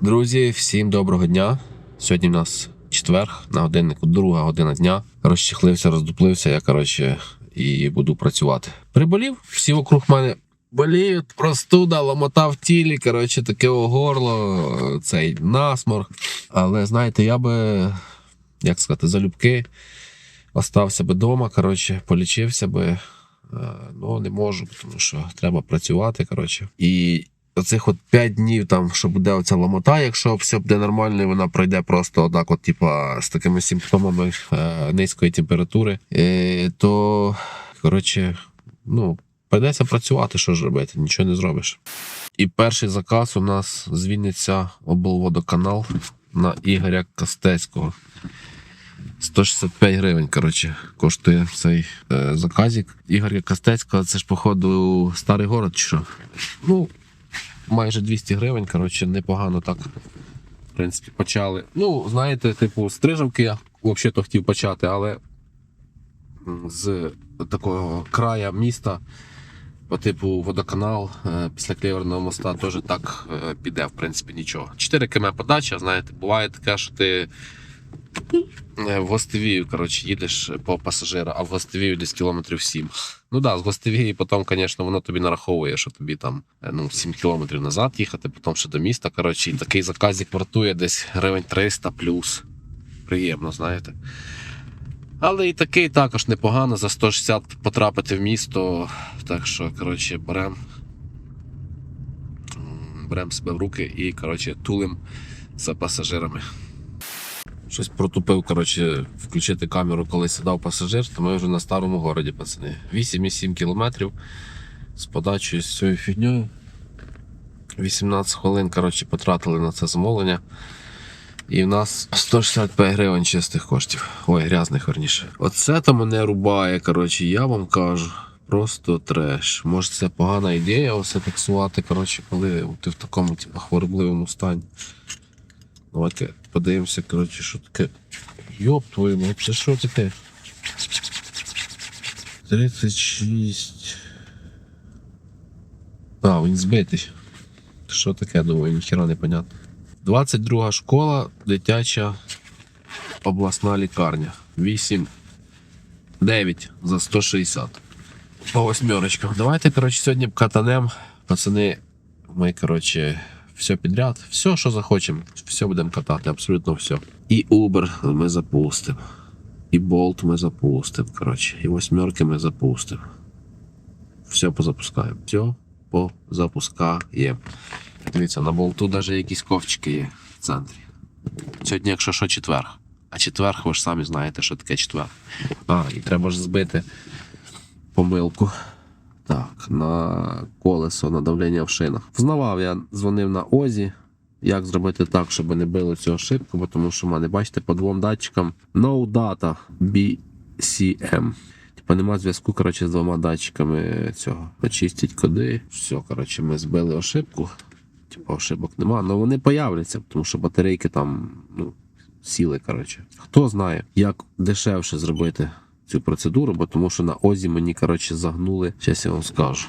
Друзі, всім доброго дня. Сьогодні в нас четверг, на годиннику друга година дня. Розчехлився, роздуплився, я коротше і буду працювати. Приболів, всі вокруг мене боліють, простуда, ломота в тілі, коротше, таке горло, цей насморк. Але знаєте, я би, як сказати, залюбки остався би вдома, коротше, полічився би. Е, Ну, не можу, тому що треба працювати. Коротше. І оцих от 5 днів, там, що буде оця ломота, якщо все буде нормально, і вона пройде просто отак, от, типа, з такими симптомами е, низької температури, е, то коротше, ну, прийдеться працювати, що ж робити, нічого не зробиш. І перший заказ у нас з Вінниця облводоканал на Ігоря Костецького. 165 гривень, коротше, коштує цей е, заказик. Ігоря Костецького, це ж, походу, старий город чи що? Ну, майже 200 гривень, коротше, непогано так. В принципі, почали. Ну, знаєте, типу, стрижавки я взагалі хотів почати, але з такого края міста, по типу водоканал е, після Клеверного моста теж так е, піде, в принципі, нічого. 4 км подача, знаєте, буває таке, що ти в Гостевію, коротше, їдеш по пасажира, а в Гостевію десь кілометрів 7. Ну так, да, з Гостевії потім, звісно, воно тобі нараховує, що тобі там е, ну, 7 кілометрів назад їхати, потім ще до міста. Коротше, і такий заказик вартує десь гривень 300 плюс. Приємно, знаєте. Але і такий також непогано за 160 потрапити в місто. Так що, коротше, беремо берем себе в руки і, коротше, тулим за пасажирами. Щось протупив, коротше, включити камеру, коли сідав пасажир, то ми вже на старому городі, пацани. 8,7 кілометрів з подачею з цією фігньою. 18 хвилин, коротше, потратили на це замовлення. І в нас 165 гривень чистих коштів. Ой, грязних верніше. Оце то мене рубає, коротше, я вам кажу. Просто треш. Може це погана ідея оце таксувати, коротше, коли ти в такому типу, хворобливому стані. Давайте подивимося, коротше, що таке. Йоп твою, мать, це що таке? 36. А, він збитий. Що таке, думаю, ніхіра не понятно. 22 школа, дитяча обласна лікарня. 8. 9 за 160. По восьмерочкам. Давайте, коротше, сьогодні катанем. Пацани, ми, коротше, все підряд. Все, що захочемо, все будемо катати, абсолютно все. І Uber ми запустимо. І Bolt ми запустимо. Коротше, і восьмерки ми запустимо. Все позапускаємо. Все позапускаємо. Дивіться, на болту навіть якісь ковчики є в центрі. Сьогодні, якщо що, четверг. А четверг, ви ж самі знаєте, що таке четверг. А, і треба ж збити помилку. Так, на колесо, на давлення в шинах. Взнавав, я дзвонив на Озі. Як зробити так, щоб не било цю ошибку, бо тому що в мене, бачите, по двом датчикам No Data BCM. Типа нема зв'язку, коротше, з двома датчиками цього. Очистіть коди. Все, коротше, ми збили ошибку. Типа ошибок нема, але вони появляться, тому що батарейки там ну, сіли. коротше. Хто знає, як дешевше зробити цю процедуру, бо тому що на Озі мені коротше, загнули, зараз я вам скажу.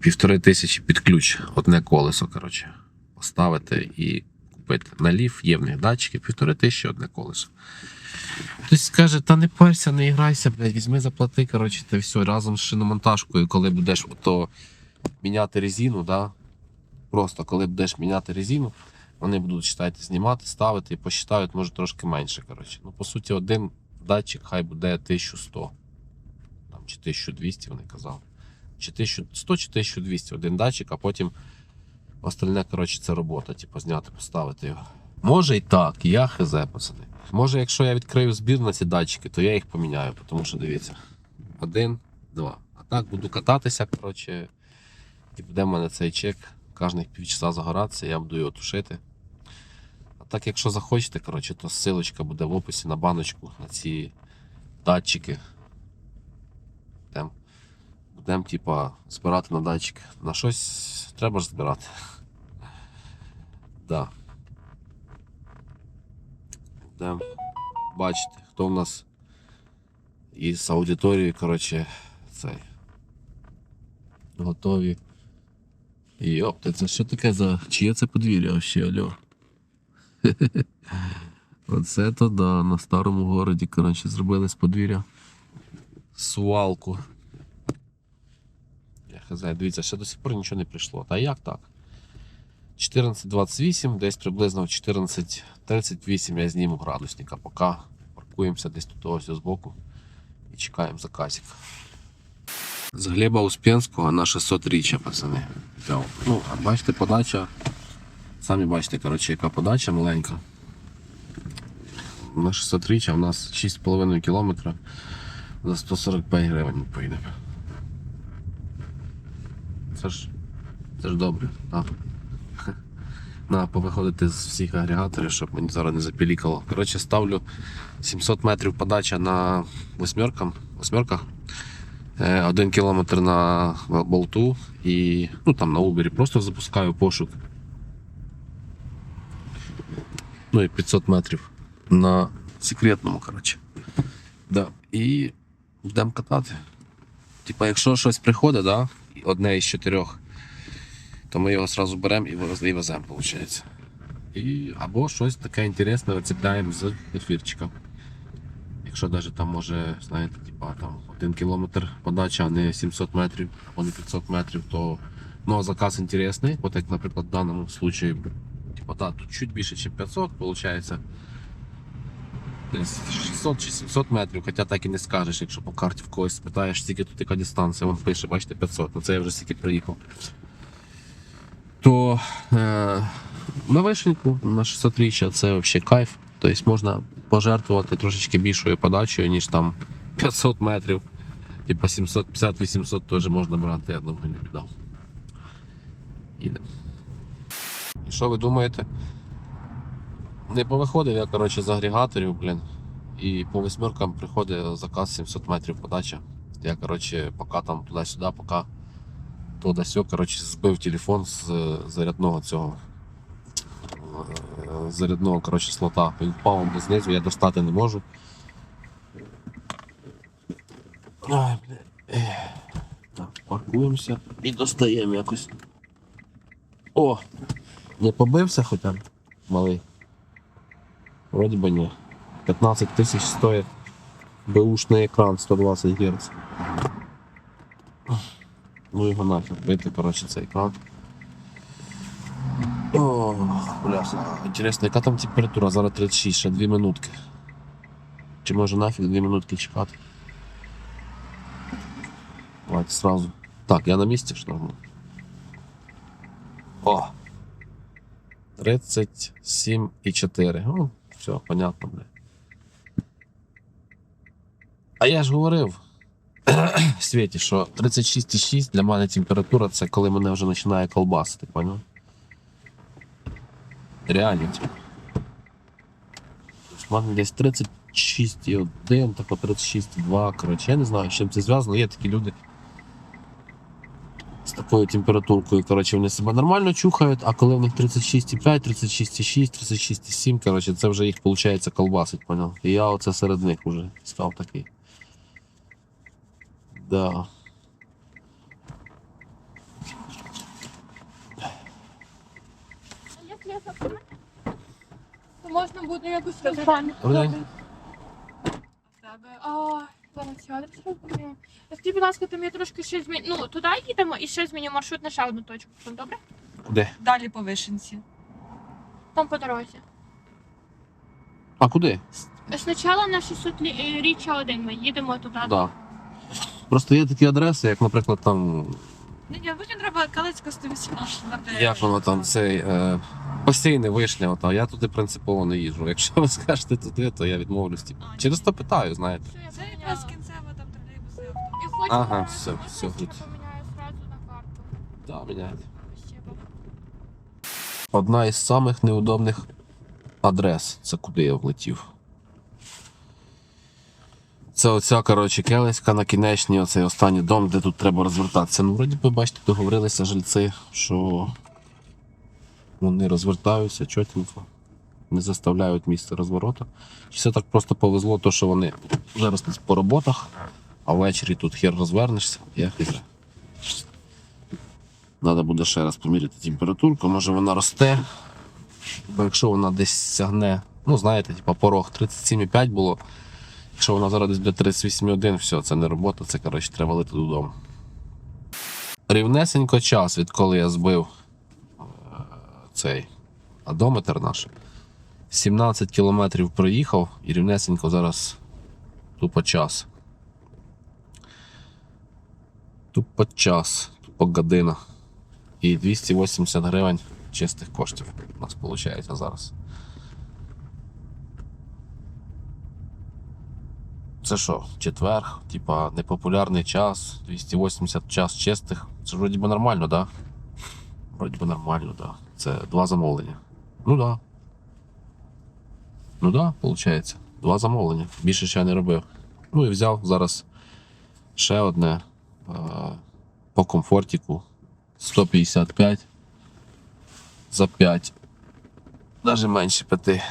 Півтори тисячі під ключ, одне колесо, коротше, поставити і купити. Налів, є в них датчики, півтори тисячі одне колесо. Хтось скаже, та не парся, не грайся, блядь, візьми, заплати, коротше, та все, разом з шиномонтажкою, коли будеш ото міняти резину, да? просто коли будеш міняти резину, вони будуть читайте, знімати, ставити і посчитають, може трошки менше. Коротше. Ну, по суті, один датчик хай буде 1100 там, чи 1200, вони казали. Чи 1100, чи 1200 один датчик, а потім остальне, коротше, це робота, типу, зняти, поставити його. Може і так, я хз, пацани. Може, якщо я відкрию збір на ці датчики, то я їх поміняю, тому що дивіться. Один, два. А так буду кататися, коротше, і буде в мене цей чек кожних півчаса загоратися, я буду його тушити. Так, якщо захочете, коротше, то ссылочка буде в описі на баночку на ці датчики. Будемо, будем, типа, збирати на датчики. На щось треба ж збирати. Да. Будемо бачити, хто в нас із аудиторії, коротше, цей. Готові Йопте, це що таке за. Чиє це подвір'я вообще, алло? Оце то да, на старому городі, коротше, зробили з подвір'я свалку. Я хз, дивіться, ще до сих пор нічого не прийшло. Та як так? 14.28, десь приблизно в 14.38 я зніму градусника, поки паркуємося десь тут ось збоку і чекаємо заказик. З Глеба Успенського на 600 річчя, пацани. Ну, бачите, подача. Самі бачите, коротше, яка подача маленька. На 600 річчя у нас 6,5 кілометра за 145 гривень ми поїдемо. Це ж, це ж добре, так. На повиходити з всіх агрегаторів, щоб мені зараз не запілікало. Коротше, ставлю 700 метрів подача на восьмерках. Е, Один кілометр на болту і ну, там на Uber просто запускаю пошук. Ну і 500 метрів на секретному, коротше. Да. І йдемо катати. Типа, якщо щось приходить, да, одне із чотирьох, то ми його одразу беремо і веземо, виходить. І, або щось таке інтересне вицепляємо з ефірчика. Якщо навіть там може, знаєте, типа там один кілометр подача, а не 700 метрів або не 500 метрів, то ну, заказ інтересний. От як, наприклад, в даному случаї, типа, да, тут чуть більше, ніж 500, виходить. 600 чи 700 метрів, хоча так і не скажеш, якщо по карті в когось спитаєш, скільки тут яка дистанція, він пише, бачите, 500, ну це я вже стільки приїхав. То е, на вишеньку, на 600 річчя це взагалі кайф. Тобто можна пожертвувати трошечки більшою подачею, ніж там 500 метрів. Типа 750-800 теж можна брати, я думаю, не віддав. Їдемо. І що ви думаєте? Не повиходив я, коротше, з агрегаторів, блін. І по восьмеркам приходить заказ 700 метрів подача. Я, коротше, поки там туди-сюди, поки то да сьо, коротше, збив телефон з е, зарядного цього. е, Зарядного коротше, слота. Він впав до знизу, я достати не можу. Ай, бля. Так, паркуємося і достаємо якось. О! Не побився хоча б малий. Вроді би ні. 15 тисяч стоїть беушний екран 120 Гц. Ну його нафіг бити, коротше, цей екран. Бляха. Інтересно, яка там температура? Зараз 36, ще 2 минутки. Чи може нафіг 2 минутки чекати? Давайте сразу. Так, я на місці ж нормально. О! 37,4. Ну, все, понятно, бля. А я ж говорив Світі, що 36,6 для мене температура це коли мене вже починає колбасити, поняв? Реально. Тобто мене десь 36,1, тако 36,2. Коротше, я не знаю, з чим це зв'язано. Є такі люди такою температуркою. Коротше, вони себе нормально чухають, а коли в них 36,5, 36,6, 36,7, коротше, це вже їх виходить колбасить, поняв? І я оце серед них вже став такий. Да. Можна буде якось розбавити. Ладно, ці адрес розберемо. Скажіть, будь ласка, там я трошки ще зміню. Ну, туди їдемо і ще зміню маршрут на ще одну точку. Там добре? Куди? Далі по вишенці. Там по дорозі. А куди? Спочатку на 600 лі- е, річчя один ми їдемо туди. Да. Просто є такі адреси, як, наприклад, там. Ні, ні, потім треба Калицька 118. Як воно там цей. Е, постійне вишня, ота. я туди принципово не їжджу. Якщо ви скажете туди, то я відмовлюсь. Типу. А. Через то питаю, знаєте. Це якраз кінцева там тролейбуси автобус. І хочу, Ага, все, все, я good. поміняю сразу на карту. Да. Спасибо. Одна із самих неудобних адрес. Це куди я влетів. Це оця, коротше, келиська на кінечній, оцей останній дом, де тут треба розвертатися. Ну, вроді би, бачите, договорилися жильці, що вони розвертаються чотенько, не заставляють місце розвороту. Чи все так просто повезло, то що вони зараз по роботах, а ввечері тут хер розвернешся, я хитрий. Треба буде ще раз поміряти температурку, може вона росте. Бо якщо вона десь сягне, ну знаєте, типа порог 37,5 було. Якщо вона зараз десь буде 38,1, все, це не робота, це коротше треба лити додому. Рівнесенько час, відколи я збив цей одометр наш. 17 кілометрів проїхав і рівнесенько зараз тупо час. Тупо час, тупо година. І 280 гривень чистих коштів у нас виходить зараз. Це що, четвер, типа непопулярний час, 280 час чистих. Це вроді би нормально, да? Вроді би нормально, да. Це два замовлення. Ну да. Ну да, виходить. Два замовлення. Більше ще не робив. Ну і взяв зараз ще одне е, по комфортіку 155 за 5. Навіть менше 5.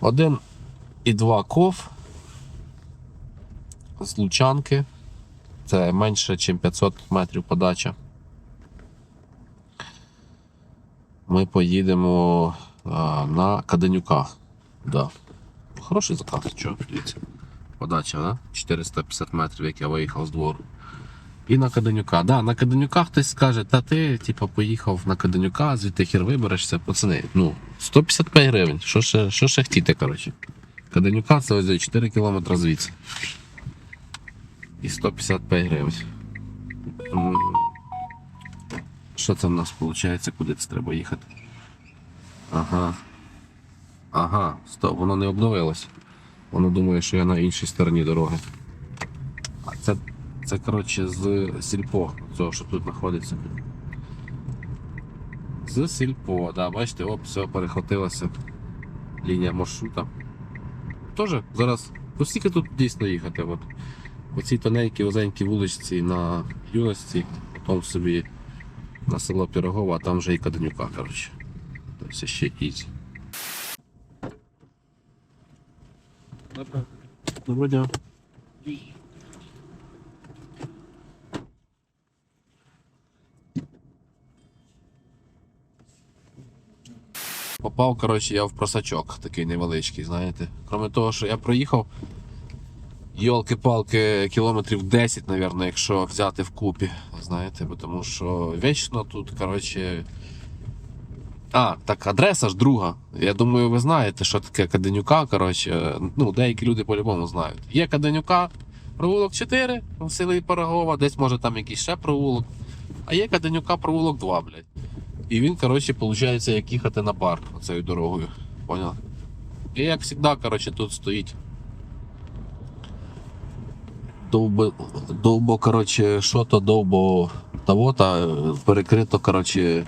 Один і два ков з лучанки. Це менше, ніж 500 метрів подача. Ми поїдемо а, на Каденюка. Да. Хороший заказ, що, дивіться. Подача, да? 450 метрів, як я виїхав з двору. І на Каденюка. Да, на Каденюка хтось скаже, та ти, типу, поїхав на Каденюка, звідти хір виберешся, пацани. Ну, 155 гривень. Що ще, що ще хотіти, коротше. Каденюка це ось 4 кілометри звідси. І 155 гривень. Що це в нас виходить? Куди це треба їхати? Ага. Ага, стоп, воно не обновилось. Воно думає, що я на іншій стороні дороги. А це, це коротше, з сільпо, цього, що тут знаходиться. З сільпо, да, бачите, оп, все, перехватилася лінія маршрута. Тоже зараз. Ну скільки тут дійсно їхати? От. По цій тоненькій вуличці на юності, потім собі на село Пірогово, а там вже і Каденюка, коротше. Тобто ще ізі. Доброго дня. Попав, коротше, я в просачок такий невеличкий, знаєте. Кроме того, що я проїхав йолки-палки кілометрів 10, мабуть, якщо взяти вкупі, знаєте, тому що вічно тут, коротше. А, так адреса ж друга. Я думаю, ви знаєте, що таке Каденюка. Коротше, ну, деякі люди по-любому знають. Є Каденюка, провулок 4 в селі Пирогова, десь може там якийсь ще провулок. А є Каденюка провулок 2, блядь. І він, коротше, виходить, як їхати на бар цією дорогою. Поняв? І як завжди, коротше, тут стоїть. Довбо, довбо, коротше, що то довбо того, та е, перекрито, коротше,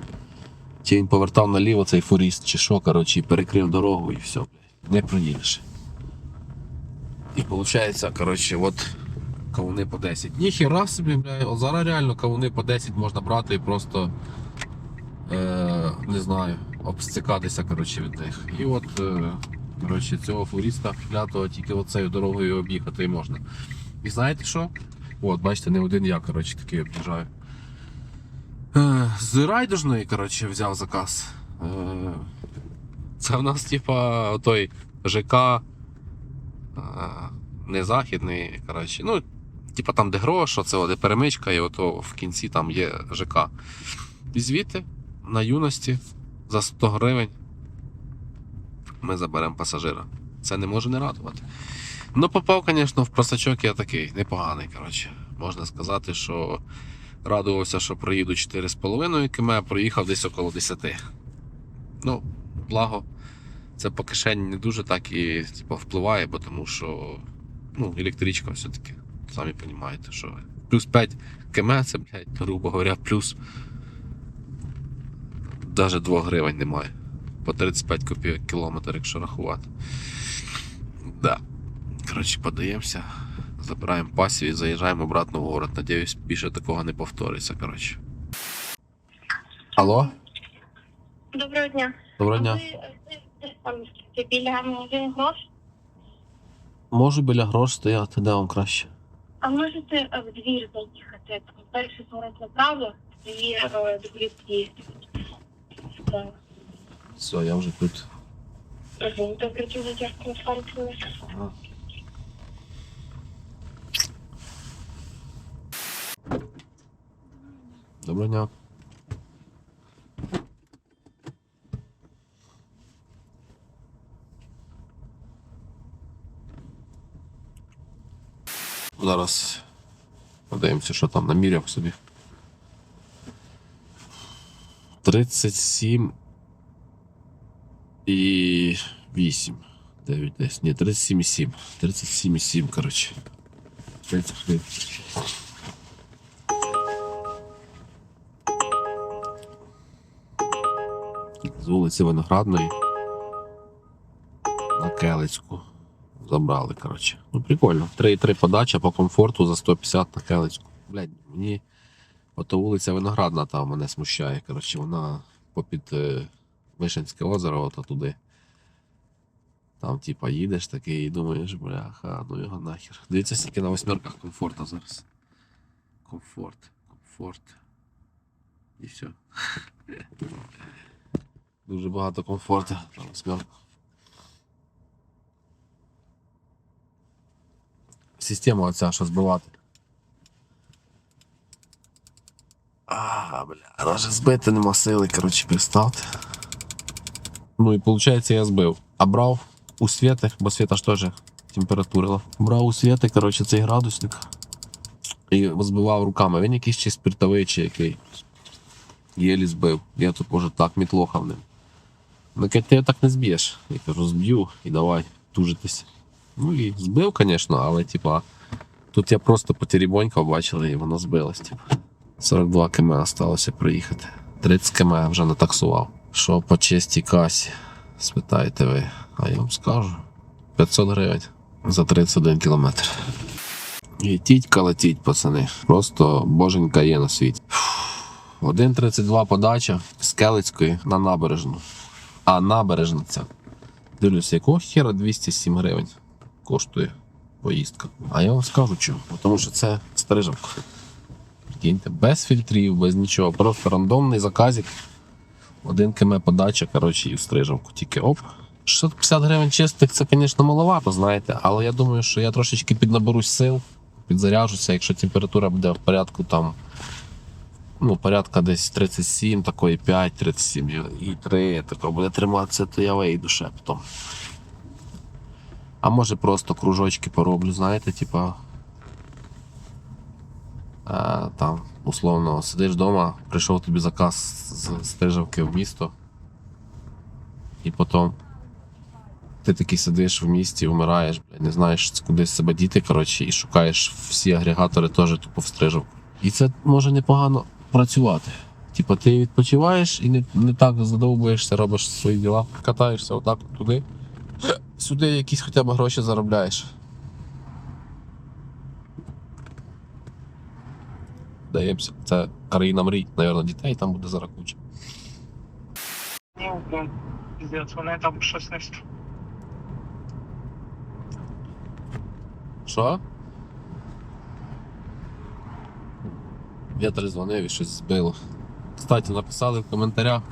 чи він повертав наліво цей фуріст, чи що, коротше, перекрив дорогу і все, блядь, не проїдеш. І виходить, коротше, от кавуни по 10. Ніхіра собі, блядь, от зараз реально кавуни по 10 можна брати і просто е, не знаю, обстикатися коротше, від них. І от е, коротше, цього фуріста клятого тільки оцею дорогою об'їхати і можна. І знаєте що? От, бачите, не один я коротше, такий об'їжджаю. Е, з райдужної коротше, взяв заказ. Е, це в нас, типа, той ЖК е, не західний, коротше, ну, типа там, де грош, оце, де перемичка, і ото в кінці там є ЖК. І звідти на юності за 100 гривень ми заберемо пасажира. Це не може не радувати. Ну, попав, звісно, в просачок я такий непоганий. коротше. Можна сказати, що радувався, що проїду 4,5 км, а проїхав десь около 10. Ну, благо, це по кишені не дуже так і типу, впливає, бо тому що ну, електричка все-таки, самі розумієте, що плюс 5 км це, блядь, грубо говоря, плюс навіть 2 гривень немає. По 35 копійок кілометр, якщо рахувати. Да. Коротше, подаємося, забираємо пасів і заїжджаємо обратно в город. Надіюсь, більше такого не повториться. Коротше. Алло? Доброго дня. Доброго дня. Ви, е, десь там біля магазину грош? Можу біля грош стояти, де вам краще? А можете е, в двір заїхати? Перший сорок направо, е, до плітки. Все, я вже тут. Добре, дуже дякую. Ага. Доброго дня. Зараз подивимося, що там наміряв собі. 37 і 8. 9 десь. Ні, 37,7. 37,7, коротше. 30 хвилин. З вулиці Виноградної на Келицьку. Забрали, коротше. Ну, прикольно. 3,3 подача по комфорту за 150 на Келицьку. Блядь, мені. Ото вулиця Виноградна там мене смущає. Коротше, вона попід е, Вишенське озеро, ото туди. Там, типа, їдеш такий і думаєш, бляха, ну його нахер. Дивіться, скільки на восьмерках комфорта зараз. Комфорт, комфорт. І все. Дуже багато комфорту. Система оця, що збивати. А, бля, навіть збити нема сили, коротше, представте. Ну і виходить, я збив. А брав у світи, бо світа ж теж температурила. Брав у світи, коротше, цей градусник. І збивав руками. Він якийсь чи спиртовий, чи який. Єлі збив. Я тут може так мітлохав ним. Ну ти його так не зб'єш. Я кажу, зб'ю і давай тужитись. Ну і збив, звісно, але типа. Тут я просто потерібонькав, бачили, і воно збилось. Типу. 42 км осталося проїхати. 30 км вже натаксував. Що по чистій касі? Спитаєте ви, а я вам скажу. 500 гривень за 31 кілометр. І тітька летіть, пацани. Просто боженька є на світі. Фух. 1,32 подача з Келицької на набережну. А набережна ця. Дивлюся, якого хера 207 гривень коштує поїздка. А я вам скажу чому. Тому що це стрижавка. Прикиньте, без фільтрів, без нічого. Просто рандомний заказик. Один км подача, коротше, і в стрижавку. Тільки оп. 650 гривень чистих, це, звісно, маловато, знаєте. Але я думаю, що я трошечки піднаберусь сил, підзаряжуся, якщо температура буде в порядку там. Ну, порядка десь 37, такої 5, 37 і 3, такого буде триматися, то я вийду ще потім. А може просто кружочки пороблю, знаєте, типа. А, там, условно, сидиш вдома, прийшов тобі заказ з стрижавки в місто. І потім ти такий сидиш в місті, вмираєш, блядь, не знаєш куди себе діти, коротше, і шукаєш всі агрегатори теж тупо в стрижавку. І це може непогано працювати. Типа ти відпочиваєш і не, не так задовбуєшся, робиш свої діла, катаєшся отак туди. Сюди якісь хоча б гроші заробляєш. Даємося. Це країна мрій, навірно, дітей там буде зараз куча. Ну, піздець, вони там щось не Що? Віталь дзвонив і щось збило. Кстати, написали в коментарях.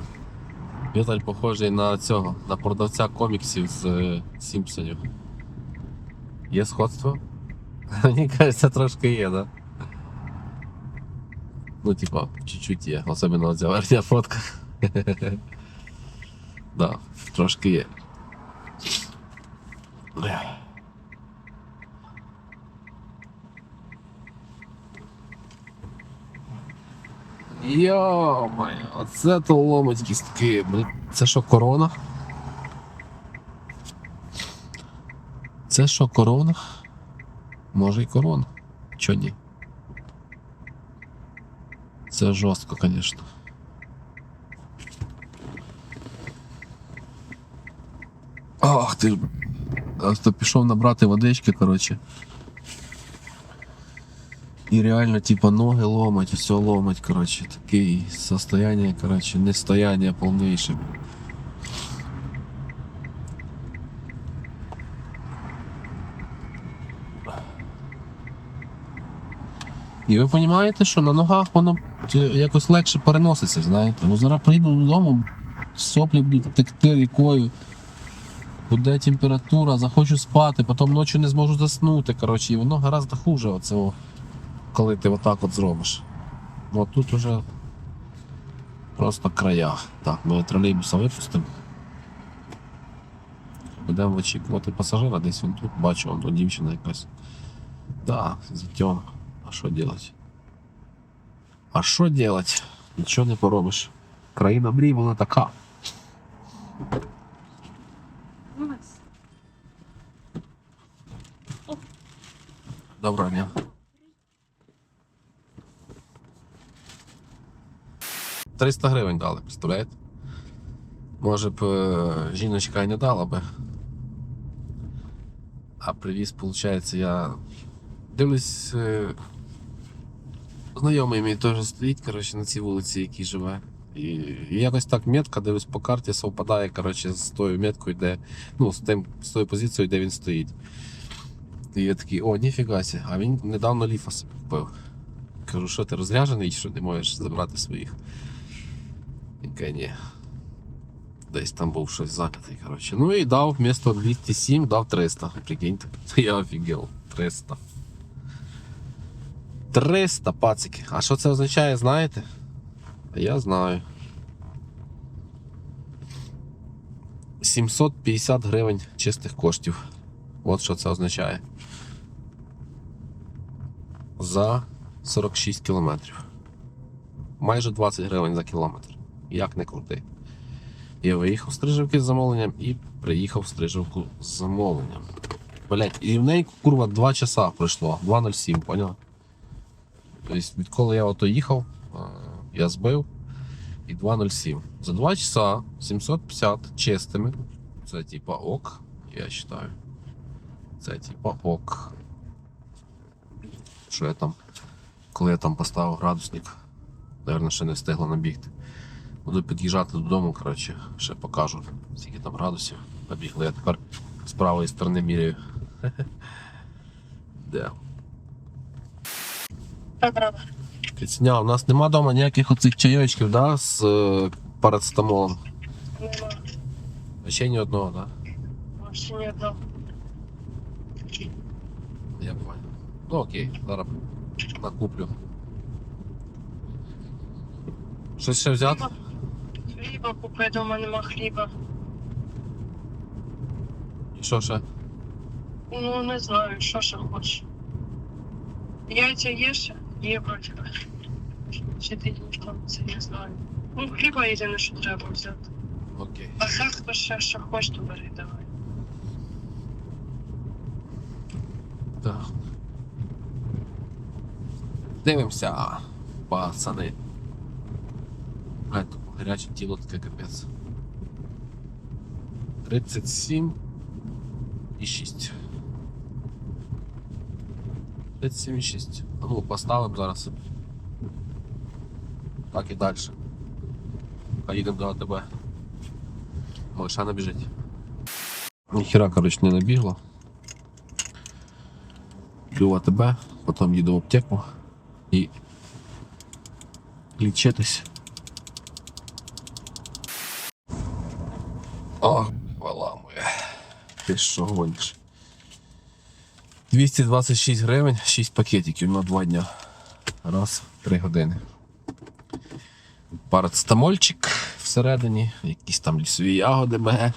Віталь похожий на цього, на продавця коміксів з е, Сімпсонів. Є сходство? Мені кажеться, трошки є, да? Ну, типа, чуть-чуть є, особливо ця верхня фотка. да, трошки є. Йо-моє, оце то ломить кістки. Це що, корона? Це що, корона? Може і корона. Чо ні? Це жорстко, звісно. Ах ти. ж, пішов набрати водички, коротше. І реально, типа, ноги ломать, все ломать, коротше. Таке состояние, коротше, нестояние повніше. І ви розумієте, що на ногах воно е, якось легше переноситься, знаєте. Ну зараз прийду додому, соплі будуть текти рікою. Буде температура, захочу спати, потім ночі не зможу заснути. Коротше, і воно гораздо хуже, оце, о, коли ти отак от зробиш. Ну а тут уже просто края. Так, ми тролейбуса випустимо. Будемо очікувати пасажира, десь він тут, бачу, вон тут дівчина якась. Так, затем. А що делать? А що делать? Нічого не поробиш. Країна мрій, вона така. Доброго дня. Триста гривень дали, представляєте? Може б е, жіночка і не дала би. А привіз, виходить, я дивлюсь. е, Знайомий мій теж стоїть, коротше, на цій вулиці, якій живе. І, якось так метка, дивлюсь по карті, совпадає, коротше, з тою меткою, де. Ну, з тим, з тою позицією, де він стоїть. І я такий, о, ніфіга сі, а він недавно ліфа купив. Кажу, що ти розряжений, що не можеш забрати своїх. Він каже, ні. Десь там був щось закатий, коротше. Ну і дав вмісто 207, дав 300. Прикиньте. Я офігел. 300. 300 пацики. А що це означає, знаєте? А Я знаю. 750 гривень чистих коштів. От що це означає. За 46 кілометрів. Майже 20 гривень за кілометр. Як не крути. Я виїхав Стрижівки з замовленням і приїхав Стрижівку з замовленням. Блять, і в неї курва 2 часа пройшло. 2.07, поняв? Тобто, відколи я ото їхав, я збив і 2.07. За 2 часа 750 чистими. Це типа ок, я вважаю. Це типа ок. Що я там? Коли я там поставив градусник, наверное, ще не встигла набігти. Буду під'їжджати додому, коротше, ще покажу, скільки там градусів набігли. Я тепер з правої сторони міряю. Де? Кицня, у нас нема вдома ніяких оцих чайочків, да, з е, парацетамолом. Нема. Ще ні одного, да? Вообще ні одного. Я понял. Ну окей, зараз накуплю. Щось ще взяти? Хліба купи, дома нема хліба. І що ще? Ну, не знаю, що ще хочеш. Яйця є ще? Є вроді. Чи ти їш там, це не знаю. Ну, хліба єдине, що треба взяти. Окей. А так, то ще що хочеш, то бери, давай. Так. Дивимося, пацани. А, тут гаряче тіло таке капець. 37 і 6. 37 і 6. А ну, поставимо зараз. Так і далі. Поїдемо до АТБ. Малиша набіжить. Ніхера, коротше, не набігло. Йду в АТБ, потім їду в аптеку і лічитись. Ти що гониш? 226 гривень, 6 пакетиків на 2 дня. Раз, 3 години. Парацетамольчик всередині, якісь там лісові ягоди бе.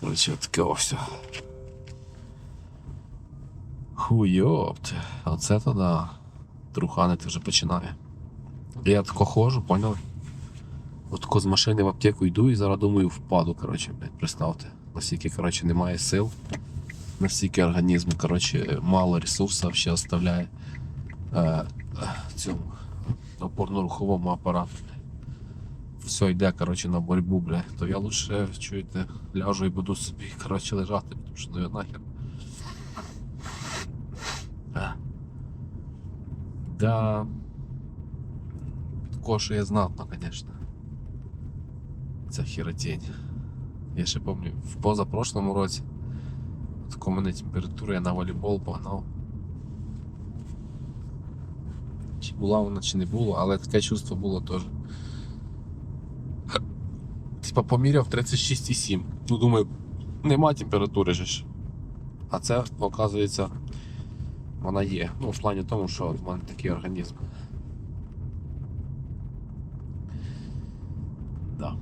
Коротше, таке все. Хуйопт. Оце то да. Труханити вже починає. Я тако ходжу, поняли? От тако з машини в аптеку йду і зараз думаю впаду, коротше, блядь, представте. Наскільки, коротше, немає сил. Настільки організм, коротше, мало ресурсів ще оставляє е, е, цьому опорно-руховому апарату. Все йде, коротше, на боротьбу, бля. То я лучше, чуєте, ляжу і буду собі, коротше, лежати, тому що ну я нахер. А. Да. Підкошує знатно, конечно. Ця херотень. Я ще пам'ятаю, в позапрошлому році. Таку мене температуру я на волейбол погнав. чи була вона, чи не було, але таке чувство було теж. Типа поміряв 36,7. Ну думаю, нема температури ж. А це, оказується, вона є. Ну, в плані тому, що в мене такий організм. Да.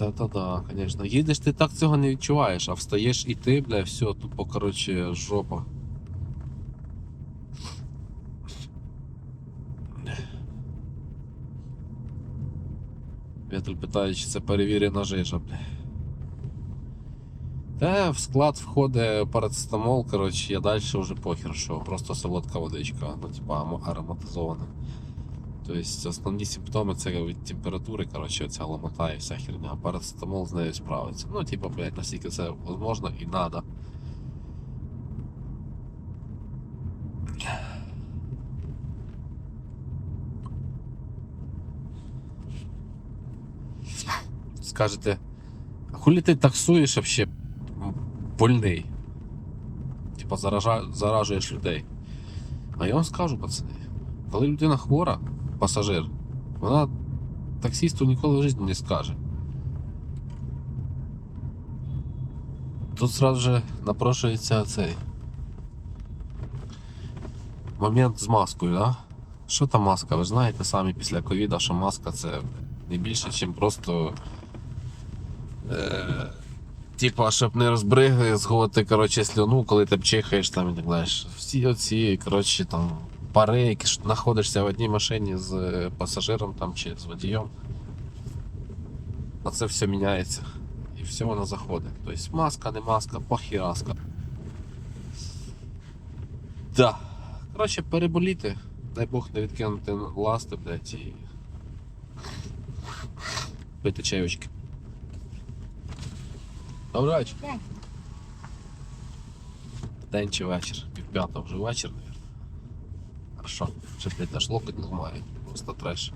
Це то да, звісно. Їдеш, ти так цього не відчуваєш, а встаєш і ти, бля, все, тупо, коротше, жопа. Вітель питає, чи це перевірена жижа, бля. Та в склад входить парацетамол, коротше, я далі вже похер, що просто солодка водичка, ну, типа ароматизована. Тобто основні симптоми це від температури, коротше, ця ломота і вся херня. Парацетамол з нею справиться. Ну, типа, блядь, наскільки це можливо і надо. Скажете, а хулі ти таксуєш вообще больний? Типа заража... заражуєш людей. А я вам скажу, пацани, коли людина хвора, пасажир, вона таксісту ніколи в житті не скаже. Тут сразу же напрошується цей момент з маскою, да? Що там маска? Ви знаєте самі після ковіда, що маска це не більше, ніж просто. Е, типа, щоб не розбризгувати, коротше, слюну, коли ти чихаєш там і так далі. Всі оці, коротше, там пари, які знаходишся в одній машині з е, пасажиром там чи з водієм. А це все міняється. І все воно заходить. Тобто маска, не маска, похіраска. Да. Коротше, переболіти. Дай Бог не відкинути ласти, блядь, і. Пити чайочки. Добрий вечір. День. Чи вечір. Півп'ята вже вечір, Ще блядь, аж локоть ламають. Просто треш.